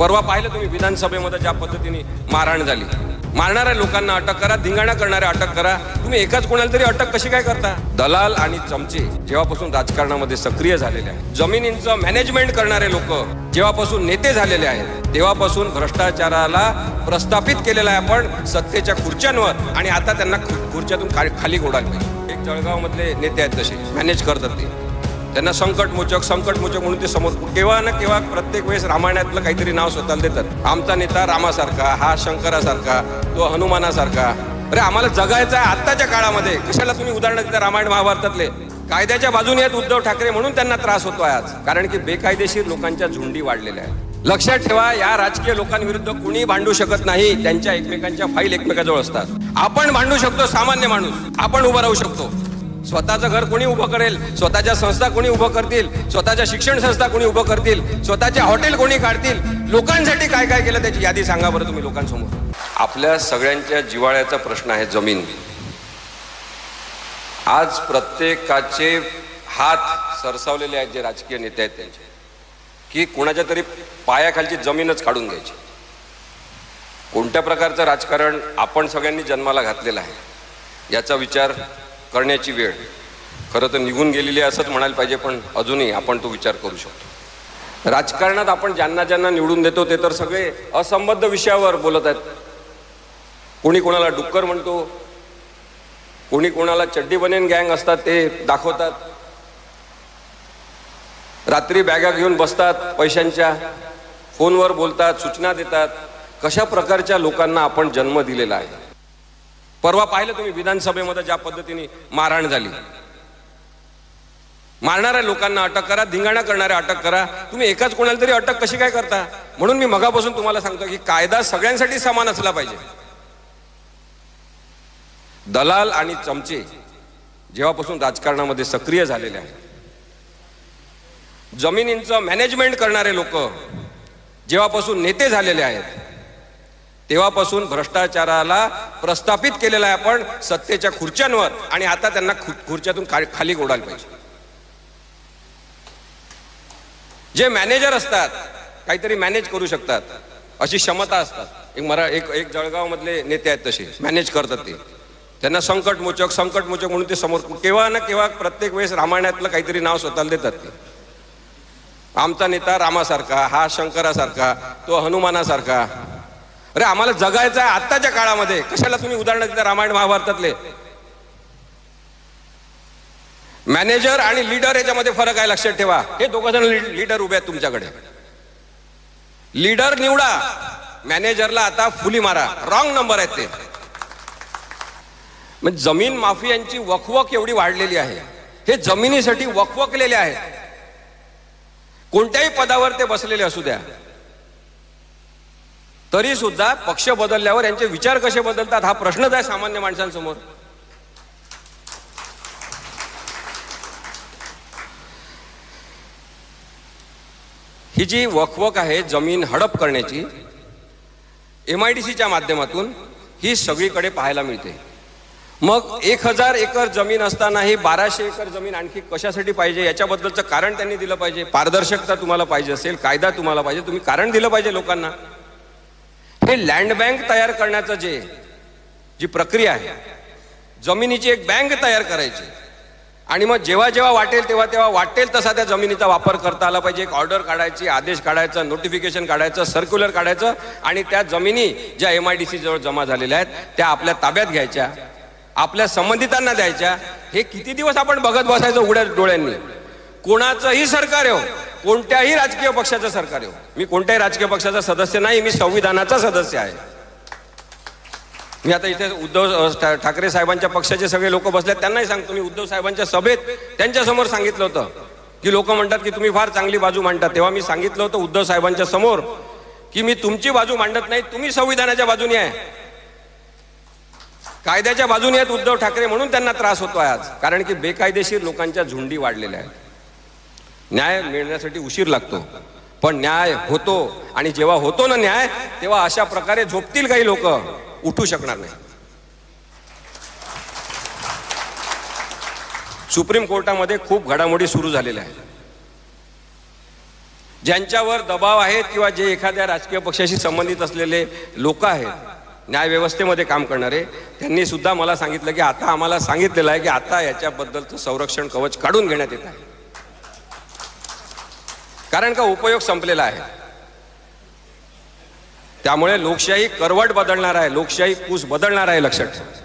परवा पाहिलं तुम्ही विधानसभेमध्ये ज्या पद्धतीने मारहाण झाली. मारणाऱ्या लोकांना अटक करा धिंगाणा करणाऱ्या अटक करा. तुम्ही एकाच कोणाला तरी अटक कशी काय करता? दलाल आणि चमचे जेव्हापासून राजकारणामध्ये सक्रिय झालेले आहेत. जमिनींचं मॅनेजमेंट करणारे लोक जेव्हापासून नेते झालेले आहेत तेव्हापासून भ्रष्टाचाराला प्रस्थापित केलेला आहे आपण सत्तेच्या खुर्च्यांवर आणि आता त्यांना खुर्च्यातून खा- खाली गोडायला पाहिजे. एक जळगावमधले नेते आहेत तसे मॅनेज करतात ते. त्यांना संकटमोचक संकटमोचक म्हणून ते समोर केव्हा ना केव्हा प्रत्येक वेळेस रामायणातलं काहीतरी नाव स्वतःला देतात. आमचा नेता रामासारखा हा शंकरासारखा तो हनुमानासारखा. अरे आम्हाला जगायचं आहे आत्ताच्या काळामध्ये. कशाला तुम्ही उदाहरण देता रामायण महाभारतातले? कायद्याच्या बाजूने आहेत उद्धव ठाकरे म्हणून त्यांना त्रास होतो आज. कारण की बेकायदेशीर लोकांच्या झुंडी वाढलेल्या आहेत. लक्षात ठेवा या राजकीय लोकांविरुद्ध कुणी भांडू शकत नाही. त्यांच्या एकमेकांच्या फाईल एकमेकाजवळ असतात. आपण भांडू शकतो सामान्य माणूस. आपण उभं राहू शकतो. स्वतःचं घर कोणी उभं करेल? स्वतःच्या संस्था कोणी उभं करतील? स्वतःच्या शिक्षण संस्था कोणी उभं करतील? स्वतःचे हॉटेल कोणी काढतील? लोकांसाठी काय काय केलं त्याची यादी सांगा बरं तुम्ही लोकांसमोर. आपल्या सगळ्यांच्या जिवाळ्याचा प्रश्न आहे जमीन. आज प्रत्येकाचे हात सरसावलेले आहेत जे राजकीय नेते आहेत त्यांचे. की कोणाच्या तरी पायाखालची जमीनच काढून घ्यायची. कोणत्या प्रकारचं राजकारण आपण सगळ्यांनी जन्माला घातलेलं आहे? याचा विचार करण्याची वेळ. खरं तर निघून गेलेली असंच म्हणायला पाहिजे पण अजूनही आपण तो विचार करू शकतो. राजकारणात आपण ज्यांना ज्यांना निवडून देतो ते तर सगळे असंबद्ध विषयावर बोलत आहेत. कोणी कोणाला डुक्कर म्हणतो कोणी कोणाला चड्डी बनेन गँग असतात ते दाखवतात. रात्री बॅगा घेऊन बसतात पैशांच्या फोनवर बोलतात सूचना देतात. कशा प्रकारच्या लोकांना आपण जन्म दिलेला आहे? परवा पाहिलं तुम्ही विधानसभेमध्ये ज्या पद्धतीने मारहाण झाली. मारणाऱ्या लोकांना अटक करा धिंगाणा करणाऱ्या अटक करा. तुम्ही एकाच कोणाला तरी अटक कशी काय करता? म्हणून मी मगापासून तुम्हाला सांगतो की कायदा सगळ्यांसाठी समान असला पाहिजे. दलाल आणि चमचे जेव्हापासून राजकारणामध्ये सक्रिय झालेले आहेत जमिनींचं मॅनेजमेंट करणारे लोक जेव्हापासून नेते झालेले आहेत तेव्हापासून भ्रष्टाचाराला प्रस्थापित केलेला आहे आपण सत्तेच्या खुर्च्यांवर. आणि आता त्यांना खु- खुर्च्यातून खाली ओढायला पाहिजे. जे मॅनेजर असतात काहीतरी मॅनेज करू शकतात. अशी क्षमता असतात. एक मरा एक एक जळगावमधले नेते आहेत तसे. मॅनेज करतात ते. त्यांना संकटमोचक संकटमोचक म्हणून ते समोर केव्हा ना केव्हा प्रत्येक वेळेस रामायणातलं काहीतरी नाव स्वतःला देतात ते. आमचा नेता रामासारखा हा शंकरासारखा तो हनुमानासारखा. अरे आम्हाला जगायचं आहे आत्ताच्या काळामध्ये. कशाला तुम्ही उदाहरण देता रामायण महाभारतातले? मॅनेजर आणि लीडर याच्यामध्ये फरक आहे लक्षात ठेवा. हे दोघं जण लीडर उभे आहेत तुमच्याकडे. लीडर निवडा. मॅनेजरला आता फुली मारा. रॉंग नंबर आहेत ते. म्हणजे जमीन माफियांची वखवक एवढी वाढलेली आहे. हे जमिनीसाठी वकवकलेले आहेत. कोणत्याही पदावर ते बसलेले असू द्या. तरी सुद्धा पक्ष बदलल्यावर यांचे विचार कसे बदलतात हा प्रश्नच आहे सामान्य माणसांसमोर. ही जी वकवक आहे जमीन हडप करण्याची एम आय डी सीच्या माध्यमातून ही सगळीकडे पाहायला मिळते. मग एक हजार एकर जमीन असतानाही बाराशे एकर जमीन आणखी कशासाठी पाहिजे याच्याबद्दलचं कारण त्यांनी दिलं पाहिजे. पारदर्शकता तुम्हाला पाहिजे असेल कायदा तुम्हाला पाहिजे तुम्ही कारण दिलं पाहिजे लोकांना. हे लँड बँक तयार करण्याचं जे जी प्रक्रिया आहे जमिनीची एक बँक तयार करायची. आणि मग जेव्हा जेव्हा वाटेल तेव्हा तेव्हा वाटेल तसा त्या जमिनीचा वापर करता आला पाहिजे. एक ऑर्डर काढायची आदेश काढायचा नोटिफिकेशन काढायचं सर्क्युलर काढायचं आणि त्या जमिनी ज्या एम आय डी सी जवळ जमा झालेल्या आहेत त्या आपल्या ताब्यात घ्यायच्या आपल्या संबंधितांना द्यायच्या. हे किती दिवस आपण बघत बसायचं उघड्या डोळ्यांनी? कोणाचंही सरकार हो कोणत्याही राजकीय पक्षाचं सरकार येऊ. मी कोणत्याही राजकीय पक्षाचा सदस्य नाही मी संविधानाचा सदस्य आहे. मी आता इथे उद्धव ठा- ठाकरे साहेबांच्या पक्षाचे सगळे लोक बसले त्यांनाही सांगतो मी उद्धव साहेबांच्या सभेत त्यांच्यासमोर सांगितलं होतं की लोक म्हणतात की तुम्ही फार चांगली बाजू मांडता तेव्हा मी सांगितलं होतं उद्धव साहेबांच्या समोर की मी तुमची बाजू मांडत नाही तुम्ही संविधानाच्या बाजूने आहे. कायद्याच्या बाजूने आहेत उद्धव ठाकरे म्हणून त्यांना त्रास होतो आज कारण की बेकायदेशीर लोकांच्या झुंडी वाढलेल्या आहेत. न्याय मिळण्यासाठी उशीर लागतो. पण न्याय होतो आणि जेव्हा होतो ना न्याय तेव्हा अशा प्रकारे झोपतील काही लोक. उठू शकणार नाही. सुप्रीम कोर्टामध्ये खूप घडामोडी सुरू झालेल्या आहेत. ज्यांच्यावर दबाव आहेत किंवा जे एखाद्या राजकीय पक्षाशी संबंधित असलेले लोक आहेत न्यायव्यवस्थेमध्ये काम करणारे त्यांनी सुद्धा मला सांगितलं की आता आम्हाला सांगितलेलं आहे की आता याच्याबद्दलचं संरक्षण कवच काढून घेण्यात येत आहे. कारण का उपयोग संपलेला आहे? त्यामुळे लोकशाही करवट बदलणार आहे लोकशाही कूस बदलणार आहे लक्षात ठेवा.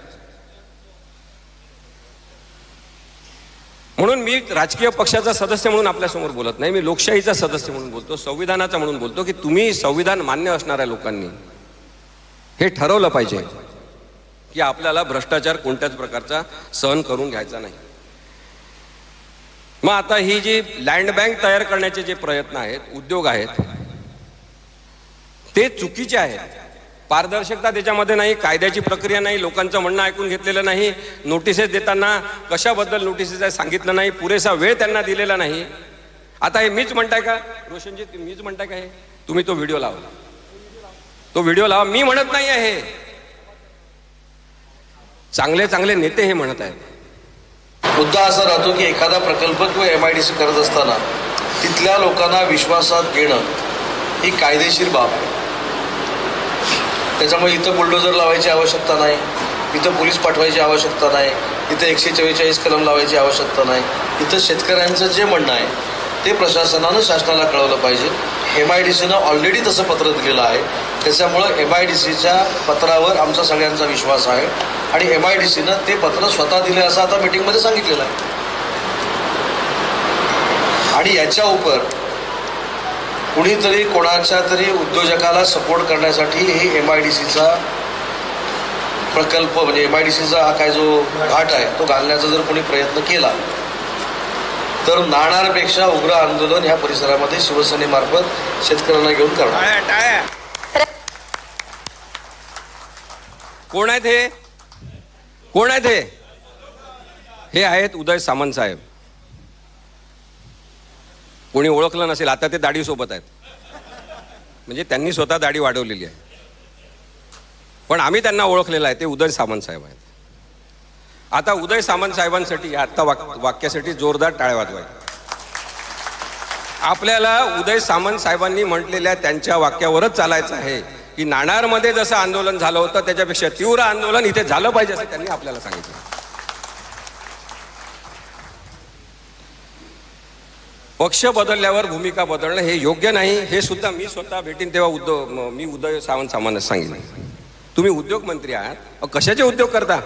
म्हणून मी राजकीय पक्षाचा सदस्य म्हणून आपल्यासमोर बोलत नाही मी लोकशाहीचा सदस्य म्हणून बोलतो संविधानाचा म्हणून बोलतो की तुम्ही संविधान मान्य असणाऱ्या लोकांनी. हे ठरवलं पाहिजे की आपल्याला भ्रष्टाचार कोणत्याच प्रकारचा सहन करून घ्यायचा नाही. मग आता ही जी लँड बँक तयार करण्याचे जे प्रयत्न आहेत उद्योग आहेत ते चुकीचे आहेत. पारदर्शकता त्याच्यामध्ये नाही कायद्याची प्रक्रिया नाही लोकांचं म्हणणं ऐकून घेतलेलं नाही नोटिसेस देताना कशाबद्दल नोटिसेस आहे सांगितलं नाही पुरेसा वेळ त्यांना दिलेला नाही. आता हे मीच म्हणताय का? रोशनजी मीच म्हणताय का हे? तुम्ही तो व्हिडिओ लावा. तो व्हिडिओ लावा. मी म्हणत नाही आहे चांगले चांगले नेते हे म्हणत आहेत. मुद्दा असा राहतो की एखादा प्रकल्प किंवा एम आय डी सी करत असताना तिथल्या लोकांना विश्वासात घेणं ही कायदेशीर बाब आहे. त्याच्यामुळे इथं बुलडोजर लावायची आवश्यकता नाही इथं पोलीस पाठवायची आवश्यकता नाही इथं एकशे चव्वेचाळीस कलम लावायची आवश्यकता नाही. इथं शेतकऱ्यांचं जे म्हणणं आहे ते प्रशासनानं शासनाला कळवलं पाहिजे. एम आय डी सीनं ऑलरेडी तसं पत्र दिलेलं आहे. त्याच्यामुळं एम आय डी सीच्या पत्रावर आमचा सगळ्यांचा विश्वास आहे. आणि एम आय डी सीनं ते पत्र स्वतः दिले असं आता मीटिंगमध्ये सांगितलेलं आहे. आणि याच्या उपर कुणीतरी कोणाच्या तरी उद्योजकाला सपोर्ट करण्यासाठी हे एम आय डी सीचा प्रकल्प म्हणजे एम आय डी सीचा हा काय जो घाट आहे तो घालण्याचा जर कोणी प्रयत्न केला तर नाणारपेक्षा उग्र आंदोलन ह्या परिसरामध्ये शिवसेनेमार्फत शेतकऱ्यांना घेऊन करणार. कोण आहेत हे? कोण आहेत हे? हे आहेत उदय सामंत साहेब. कोणी ओळखलं नसेल आता ते दाढी सोबत आहेत. म्हणजे त्यांनी स्वतः दाढी वाढवलेली आहे. पण आम्ही त्यांना ओळखलेलं आहे ते उदय सामंत साहेब आहेत. आता उदय सामंत साहेबांसाठी आत्ता वाक वाक्यासाठी जोरदार टाळ्या वाजवाय आपल्याला उदय सामंत साहेबांनी म्हटलेल्या त्यांच्या वाक्यावरच चालायचं आहे. की नाणारमध्ये जसं आंदोलन झालं होतं त्याच्यापेक्षा तीव्र आंदोलन इथे झालं पाहिजे असं त्यांनी आपल्याला सांगितलं. पक्ष बदलल्यावर भूमिका बदलणं हे योग्य नाही हे सुद्धा मी स्वतः भेटीन तेव्हा उद्योग मी उदय सावंत सामान्य सांगितलं. तुम्ही उद्योग मंत्री आहात कशाचे उद्योग करता?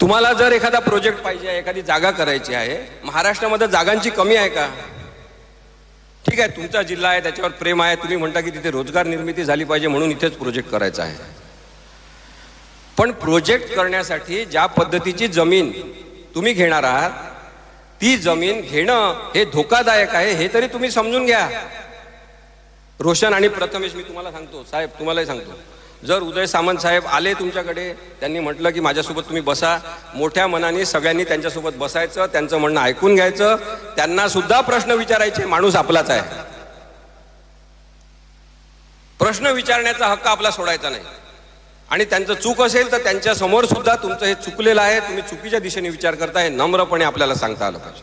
तुम्हाला जर एखादा प्रोजेक्ट पाहिजे आहे एखादी जागा करायची आहे महाराष्ट्रामध्ये जागांची कमी आहे का? ठीक आहे तुमचा जिल्हा आहे त्याच्यावर प्रेम आहे. तुम्ही म्हणता की तिथे रोजगार निर्मिती झाली पाहिजे म्हणून इथेच प्रोजेक्ट करायचा आहे. पण प्रोजेक्ट करण्यासाठी ज्या पद्धतीची जमीन तुम्ही घेणार आहात ती जमीन घेणं हे धोकादायक आहे हे तरी तुम्ही समजून घ्या. रोशन आणि प्रथमेश मी तुम्हाला सांगतो. साहेब तुम्हालाही सांगतो. जर उदय सामंत साहेब आले तुमच्याकडे त्यांनी म्हटलं की माझ्यासोबत तुम्ही बसा. मोठ्या मनाने सगळ्यांनी त्यांच्यासोबत बसायचं त्यांचं म्हणणं ऐकून घ्यायचं. त्यांना सुद्धा प्रश्न विचारायचे माणूस आपलाच आहे. प्रश्न विचारण्याचा हक्क आपला सोडायचा नाही. आणि त्यांचं चूक असेल तर त्यांच्यासमोर सुद्धा तुमचं हे चुकलेलं आहे तुम्ही चुकीच्या दिशेने विचार करताय नम्रपणे आपल्याला सांगता आलं पाहिजे.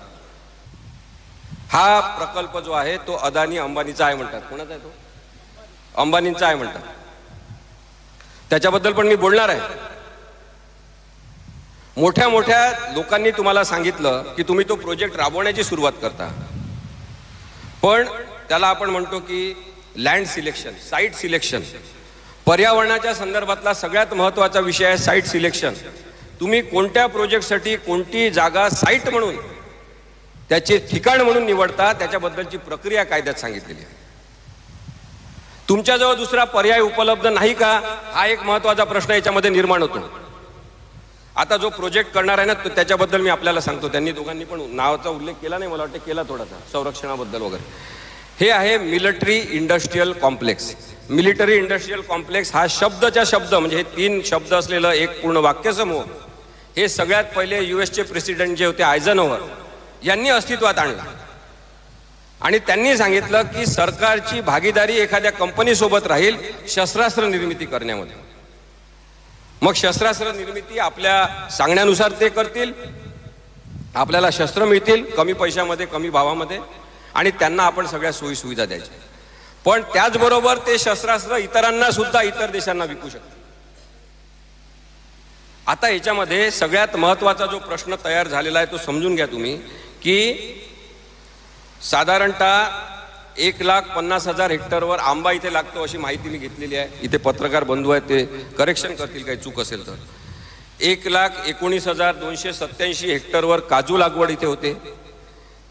हा प्रकल्प जो आहे तो अदानी अंबानीचा आहे म्हणतात. कोणाचा आहे तो? अंबानींचा आहे म्हणतात. त्याच्याबद्दल पण मी बोलणार आहे. मोठ्या मोठ्या लोकांनी तुम्हाला सांगितलं की तुम्ही तो प्रोजेक्ट राबवण्याची सुरुवात करता. पण त्याला आपण म्हणतो की लँड सिलेक्शन साईट सिलेक्शन पर्यावरणाच्या संदर्भातला सगळ्यात महत्त्वाचा विषय आहे साईट सिलेक्शन तुम्ही कोणत्या प्रोजेक्टसाठी कोणती जागा साईट म्हणून त्याचे ठिकाण म्हणून निवडता त्याच्याबद्दलची प्रक्रिया कायद्यात सांगितलेली आहे. तुमच्याजवळ दुसरा पर्याय उपलब्ध नाही का? हा एक महत्त्वाचा प्रश्न याच्यामध्ये निर्माण होतो. आता जो प्रोजेक्ट करणार आहे ना तो त्याच्याबद्दल मी आपल्याला सांगतो. त्यांनी दोघांनी पण नावाचा उल्लेख केला नाही मला वाटतं केला थोडासा संरक्षणाबद्दल वगैरे. हे आहे military industrial complex. Military industrial complex हा शब्दच्या शब्द म्हणजे हे तीन शब्द असलेलं एक पूर्ण वाक्यसमूह हे सगळ्यात पहिले यू एसचे प्रेसिडेंट जे होते आयझनोव्हर यांनी अस्तित्वात आणला. आणि त्यांनी सांगितलं की सरकारची भागीदारी एखाद्या कंपनीसोबत राहील शस्त्रास्त्र निर्मिती करण्यामध्ये. मग शस्त्रास्त्र निर्मिती आपल्या सांगण्यानुसार ते करतील आपल्याला शस्त्र मिळतील कमी पैशामध्ये कमी भावामध्ये आणि त्यांना आपण सगळ्या सोयी सुविधा द्यायच्या. पण त्याचबरोबर ते शस्त्रास्त्र इतरांना सुद्धा इतर देशांना विकू शकतात आता याच्यामध्ये सगळ्यात महत्त्वाचा जो प्रश्न तयार झालेला आहे तो समजून घ्या तुम्ही की साधारणतः एक लाख पन्नास हजार हेक्टरवर आंबा इथे लागतो अशी माहिती मी घेतलेली आहे. इथे पत्रकार बंधू आहेत ते करेक्शन करतील काही चूक असेल तर. एक लाख एकोणीस हजार दोनशे सत्याऐंशी हेक्टरवर काजू लागवड इथे होते.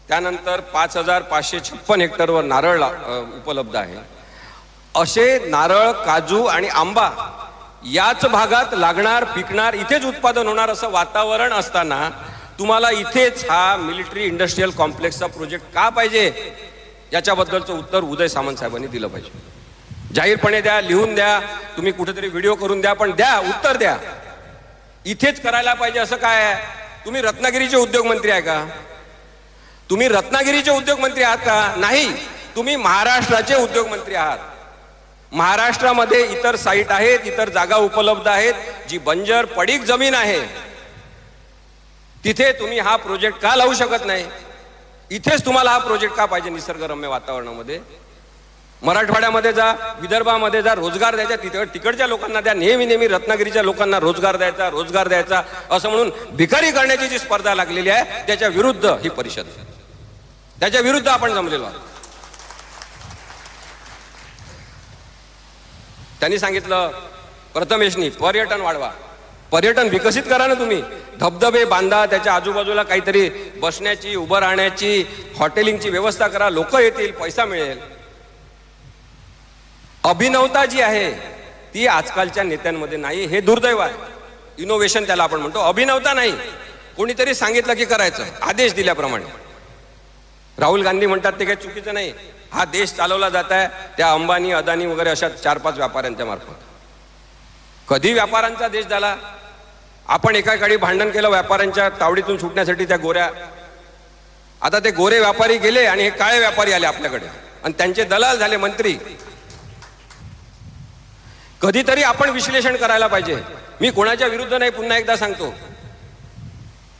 त्यानंतर पाच हजार पाचशे छप्पन हेक्टरवर नारळ ला- उपलब्ध आहे. असे नारळ काजू आणि आंबा याच भागात लागणार पिकणार इथेच उत्पादन होणार असं वातावरण असताना तुम्हाला इथेच हा मिलिटरी इंडस्ट्रीयल कॉम्प्लेक्सचा प्रोजेक्ट का पाहिजे? याच्याबद्दलचं उत्तर उदय सामंत साहेबांनी दिलं पाहिजे. जाहीरपणे द्या लिहून द्या तुम्ही कुठेतरी व्हिडिओ करून द्या पण द्या उत्तर द्या. इथेच करायला पाहिजे असं काय आहे? तुम्ही रत्नागिरीचे उद्योगमंत्री आहे का? तुम्ही रत्नागिरीचे उद्योगमंत्री आहात का? नाही तुम्ही महाराष्ट्राचे उद्योगमंत्री आहात. महाराष्ट्रामध्ये इतर साईट आहेत इतर जागा उपलब्ध आहेत जी बंजर पडीक जमीन आहे. तिथे तुम्ही हा प्रोजेक्ट का लावू शकत नाही? इथेच तुम्हाला हा प्रोजेक्ट का पाहिजे निसर्गरम्य वातावरणामध्ये? मराठवाड्यामध्ये जा विदर्भामध्ये जा रोजगार द्यायचा तिथं तिकडच्या लोकांना द्या नेहमी नेहमी रत्नागिरीच्या लोकांना रोजगार द्यायचा रोजगार द्यायचा असं म्हणून भिकारी करण्याची जी स्पर्धा लागलेली आहे त्याच्या विरुद्ध ही परिषद. त्याच्या विरुद्ध आपण जमलेलो आहोत. त्यांनी सांगितलं प्रथमेशनी पर्यटन वाढवा. पर्यटन विकसित करा ना तुम्ही. धबधबे बांधा त्याच्या आजूबाजूला काहीतरी बसण्याची उभं राहण्याची हॉटेलिंगची व्यवस्था करा लोक येतील पैसा मिळेल. अभिनवता जी आहे ती आजकालच्या नेत्यांमध्ये नाही हे दुर्दैव आहे. इनोव्हेशन त्याला आपण म्हणतो. अभिनवता नाही. कोणीतरी सांगितलं की करायचं आदेश दिल्याप्रमाणे. राहुल गांधी म्हणतात ते काही चुकीचं नाही. हा देश चालवला जात आहे. त्या अंबानी अदानी वगैरे अशा चार पाच व्यापाऱ्यांच्या मार्फत. कधी व्यापाऱ्यांचा देश झाला? आपण एका काळी भांडण केलं व्यापाऱ्यांच्या तावडीतून सुटण्यासाठी त्या गोऱ्या. आता ते गोरे व्यापारी गेले आणि हे काळे व्यापारी आले आपल्याकडे. आणि त्यांचे दलाल झाले मंत्री. कधीतरी आपण विश्लेषण करायला पाहिजे. मी कोणाच्या विरुद्ध नाही पुन्हा एकदा सांगतो.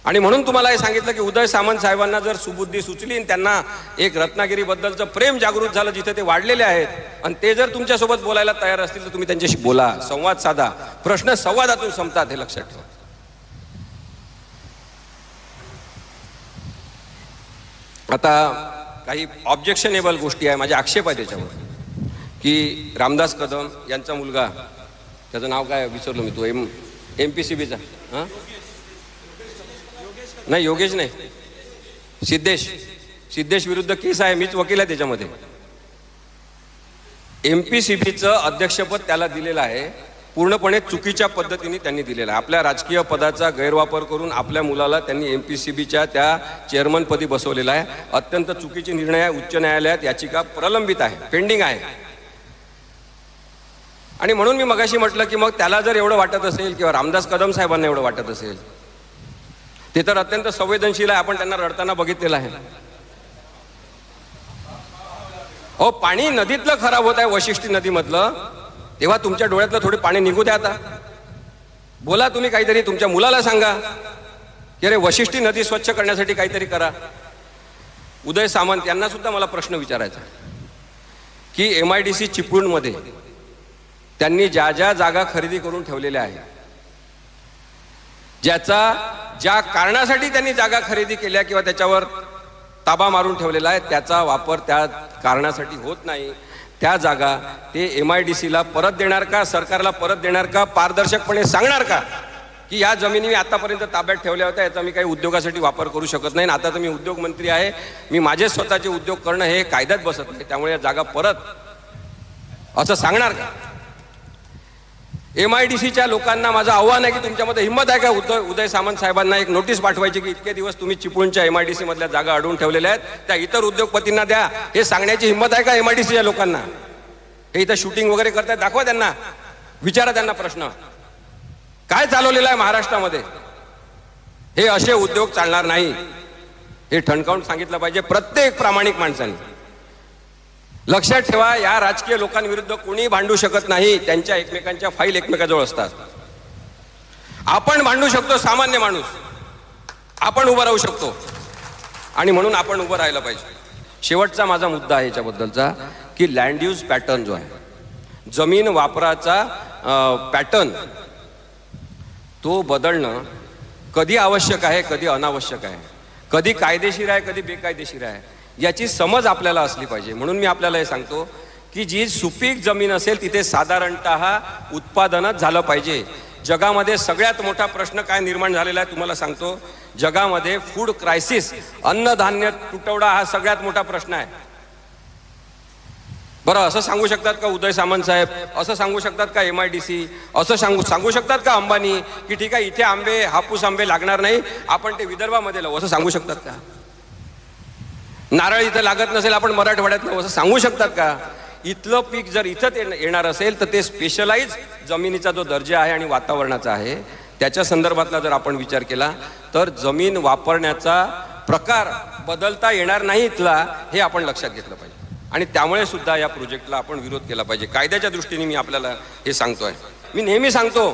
आणि म्हणून तुम्हाला हे सांगितलं की उदय सामंत साहेबांना जर सुबुद्धी सुचली आणि त्यांना एक रत्नागिरीबद्दलचं प्रेम जागृत झालं जिथे ते वाढलेले आहेत आणि ते जर तुमच्यासोबत बोलायला तयार असतील तर तुम्ही त्यांच्याशी बोला संवाद साधा. प्रश्न संवादातून संपतात हे लक्षात ठेवा. आता काही ऑब्जेक्शनेबल गोष्टी आहे माझे आक्षेप आहे त्याच्यावर. की रामदास कदम यांचा मुलगा त्याचं नाव काय विसरलो मी तो एम एम पी सी बीचा हां? नाही योगेश नाही. सिद्धेश. सिद्धेश विरुद्ध केस आहे मीच वकील आहे त्याच्यामध्ये. एम पी सी बीचं अध्यक्षपद त्याला दिलेलं आहे. पूर्णपणे चुकीच्या पद्धतीने त्यांनी दिलेलं आहे. आपल्या राजकीय पदाचा गैरवापर करून आपल्या मुलाला त्यांनी एम पी सी बीच्या त्या चेअरमनपदी बसवलेला आहे. अत्यंत चुकीचे निर्णय आहे उच्च न्यायालयात याचिका प्रलंबित आहे पेंडिंग आहे. आणि म्हणून मी मगाशी म्हटलं की मग त्याला जर एवढं वाटत असेल किंवा रामदास कदम साहेबांना एवढं वाटत असेल ते तर अत्यंत संवेदनशील आहे. आपण त्यांना रडताना बघितलेलं आहे. हो पाणी नदीतलं खराब होत आहे वशिष्ठी नदीमधलं. तेव्हा तुमच्या डोळ्यातलं थोडे पाणी निघू द्या आता. बोला तुम्ही काहीतरी तुमच्या मुलाला सांगा. की अरे वशिष्ठी नदी स्वच्छ करण्यासाठी काहीतरी करा. उदय सामंत यांना सुद्धा मला प्रश्न विचारायचा. की एम आय डी सी चिपळूणमध्ये त्यांनी ज्या ज्या जागा खरेदी करून ठेवलेल्या आहेत ज्याचा ज्या कारणासाठी त्यांनी जागा खरेदी केल्या किंवा त्याच्यावर ताबा मारून ठेवलेला आहे त्याचा वापर त्या कारणासाठी होत नाही. त्या जागा ते एम आय डी सीला परत देणार का सरकारला परत देणार का पारदर्शकपणे सांगणार का? की या जमिनी मी आतापर्यंत ताब्यात ठेवल्या होत्या याचा मी काही उद्योगासाठी वापर करू शकत नाही. आणि आता तर मी उद्योगमंत्री आहे मी माझे स्वतःचे उद्योग करणं हे कायद्यात बसत नाही. त्यामुळे या जागा परत असं सांगणार का? एम आय डी सीच्या लोकांना माझं आव्हान आहे की तुमच्यामध्ये हिंमत आहे का? उदय उदय सामंत साहेबांना एक नोटीस पाठवायची की इतके दिवस तुम्ही चिपळूणच्या एम आय डी सी मधल्या जागा अडवून ठेवलेल्या आहेत. त्या इतर उद्योगपतींना द्या. हे सांगण्याची हिंमत आहे का एम आय डी सीच्या लोकांना? हे इथं शूटिंग वगैरे करतायत? दाखवा त्यांना. विचारा त्यांना प्रश्न. काय चालवलेलं आहे महाराष्ट्रामध्ये? हे असे उद्योग चालणार नाही. हे ठणकावून सांगितलं पाहिजे प्रत्येक प्रामाणिक माणसाने. लक्षात ठेवा या राजकीय लोकांविरुद्ध कोणी भांडू शकत नाही. त्यांच्या एकमेकांच्या फाईल एकमेकाजवळ असतात. आपण भांडू शकतो सामान्य माणूस. आपण उभं राहू शकतो. आणि म्हणून आपण उभं राहायला पाहिजे. शेवटचा माझा मुद्दा आहे याच्याबद्दलचा की लँड यूज पॅटर्न जो आहे. जमीन वापराचा पॅटर्न तो बदलणं कधी आवश्यक आहे कधी अनावश्यक आहे. कधी कायदेशीर आहे कधी बेकायदेशीर आहे. याची समज आपल्याला असली पाहिजे. म्हणून मी आपल्याला हे सांगतो की जी सुपीक जमीन असेल तिथे साधारणत उत्पादनच झालं पाहिजे. जगामध्ये सगळ्यात मोठा प्रश्न काय निर्माण झालेला आहे तुम्हाला सांगतो. जगामध्ये फूड क्रायसिस अन्नधान्य तुटवडा हा सगळ्यात मोठा प्रश्न आहे. बरं असं सांगू शकतात का उदय सामंत साहेब? असं सांगू शकतात का एम आय डी सी असं सांगू सांगू शकतात का अंबानी? की ठीक आहे इथे आंबे हापूस आंबे लागणार नाही आपण ते विदर्भामध्ये लावू. असं सांगू शकतात का? नारळ इथं लागत नसेल आपण मराठवाड्यात असं सांगू शकतात का? इथलं पीक जर इथं येणार असेल तर ते स्पेशलाइज जमिनीचा जो दर्जा आहे आणि वातावरणाचा आहे त्याच्या संदर्भातला जर आपण विचार केला तर जमीन वापरण्याचा प्रकार बदलता येणार नाही इथला हे आपण लक्षात घेतलं पाहिजे. आणि त्यामुळे सुद्धा या प्रोजेक्टला आपण विरोध केला पाहिजे. कायद्याच्या दृष्टीने मी आपल्याला हे सांगतोय. मी नेहमी सांगतो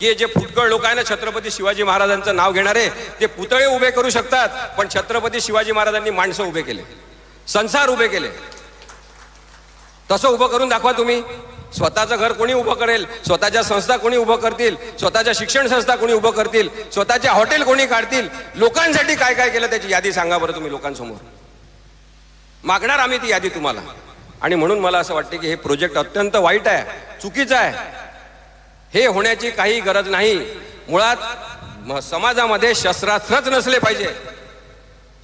की जे फुटकळ लोक आहे ना छत्रपती शिवाजी महाराजांचं नाव घेणारे ते पुतळे उभे करू शकतात पण छत्रपती शिवाजी महाराजांनी माणसं उभे केले. संसार उभे केले. तसं उभं करून दाखवा तुम्ही. स्वतःचं घर कोणी उभं करेल? स्वतःच्या संस्था कोणी उभं करतील? स्वतःच्या शिक्षण संस्था कोणी उभं करतील? स्वतःचे हॉटेल कोणी काढतील? लोकांसाठी काय काय केलं त्याची यादी सांगा बरं तुम्ही लोकांसमोर. मागणार आम्ही ती यादी तुम्हाला. आणि म्हणून मला असं वाटते की हे प्रोजेक्ट अत्यंत वाईट आहे चुकीचं आहे. हे होण्याची काही गरज नाही. मुळात म- समाजामध्ये शस्त्रास्त्रच नसले पाहिजे.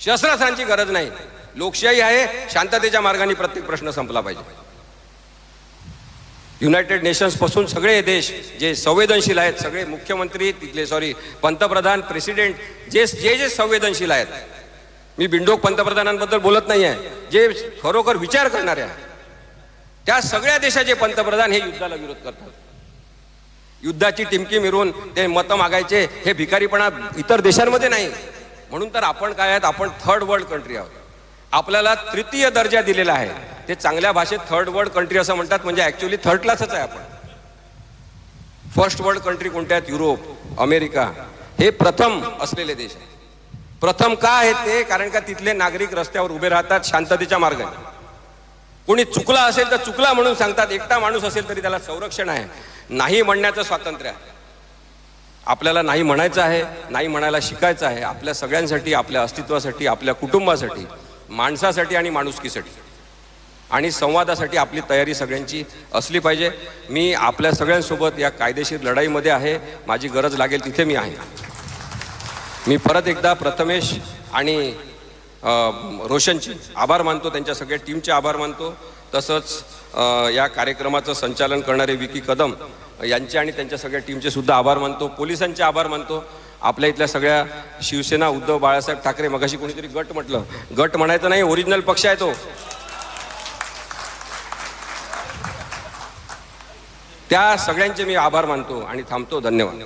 शस्त्रास्त्रांची गरज नाही. लोकशाही आहे शांततेच्या मार्गाने प्रत्येक प्रश्न संपला पाहिजे. युनायटेड नेशन्सपासून सगळे देश जे संवेदनशील आहेत सगळे मुख्यमंत्री तिथले सॉरी पंतप्रधान प्रेसिडेंट जे जे जे संवेदनशील आहेत. मी बिंडोक पंतप्रधानांबद्दल बोलत नाही आहे जे खरोखर विचार करणारे आहे त्या सगळ्या देशाचे पंतप्रधान हे युद्धाला विरोध करतात. युद्धाची टिमकी मिरून ते मतं मागायचे हे भिकारीपणा इतर देशांमध्ये नाही. म्हणून तर आपण काय आहेत आपण थर्ड वर्ल्ड कंट्री आहोत. आपल्याला तृतीय दर्जा दिलेला आहे. ते चांगल्या भाषेत थर्ड वर्ल्ड कंट्री असं म्हणतात म्हणजे ऍक्च्युली थर्ड क्लासच आहे आपण. फर्स्ट वर्ल्ड कंट्री कोणत्या आहेत? युरोप अमेरिका हे प्रथम असलेले देश आहेत. प्रथम का आहेत ते? कारण का तिथले नागरिक रस्त्यावर उभे राहतात शांततेच्या मार्गाने. कोणी चुकला असेल तर चुकला म्हणून सांगतात. एकटा माणूस असेल तरी त्याला संरक्षण आहे. नाही म्हणण्याचं स्वातंत्र्य आहे. आपल्याला नाही म्हणायचं आहे नाही म्हणायला शिकायचं आहे. आपल्या सगळ्यांसाठी आपल्या अस्तित्वासाठी आपल्या कुटुंबासाठी माणसासाठी आणि माणुसकीसाठी. आणि संवादासाठी आपली तयारी सगळ्यांची असली पाहिजे. मी आपल्या सगळ्यांसोबत या कायदेशीर लढाईमध्ये आहे. माझी गरज लागेल तिथे मी आहे. मी परत एकदा प्रथमेश आणि रोशनचे आभार मानतो. त्यांच्या सगळ्या टीमचे आभार मानतो. तसंच या कार्यक्रमाचं संचालन करणारे विकी कदम यांचे आणि त्यांच्या सगळ्या टीमचे सुद्धा आभार मानतो. पोलिसांचे आभार मानतो. आपल्या इथल्या सगळ्या शिवसेना उद्धव बाळासाहेब ठाकरे मगाशी कोणीतरी गट म्हटलं. गट म्हणायचं नाही ओरिजिनल पक्ष आहे तो. त्या सगळ्यांचे मी आभार मानतो आणि थांबतो. धन्यवाद.